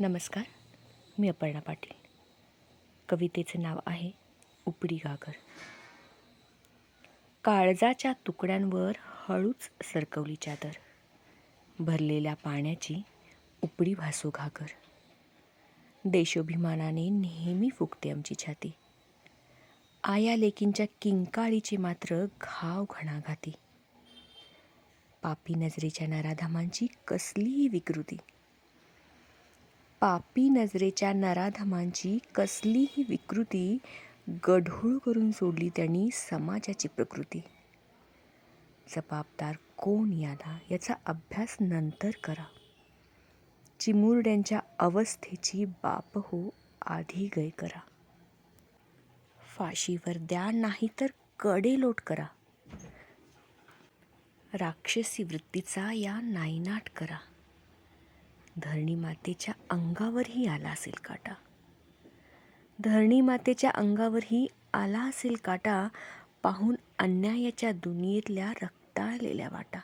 नमस्कार मी अपर्णा पाटील. कवितेचे नाव आहे उपडी घागर काळजाच्या तुकड्यांवर हळूच सरकवली चादर. भरलेल्या पाण्याची उपडी भासो घागर. देशोभिमानाने नेहमी फुगते आमची छाती. आया लेकींच्या किंकाळीचे मात्र घाव घणाघाती पापी नजरेच्या नराधामांची कसलीही विकृती. पापी नजरेच्या नराधमांची कसलीही विकृती गढूळ करून सोडली त्यांनी समाजाची प्रकृती. जबाबदार कोण याला? याचा अभ्यास नंतर करा. चिमुरड्यांच्या अवस्थेची बाप हो आधी गय करा. फाशीवर द्या नाही तर कडे लोट करा. राक्षसी वृत्तीचा या नायनाट करा. धरणी मातेच्या अंगावरही आला असेल काटा. धरणी मातेच्या अंगावरही आला असेल काटा पाहून अन्यायाच्या दुनियेतल्या रक्ताळलेल्या वाटा.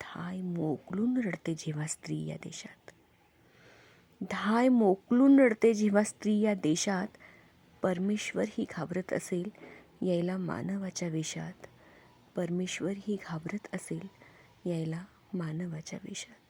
धाय मोकलून रडते जेव्हा स्त्री या देशात. धाय मोकलून रडते जेव्हा स्त्री या देशात. परमेश्वर ही घाबरत असेल यायला मानवाच्या वेशात. परमेश्वर ही घाबरत असेल यायला मानवाच्या वेशात.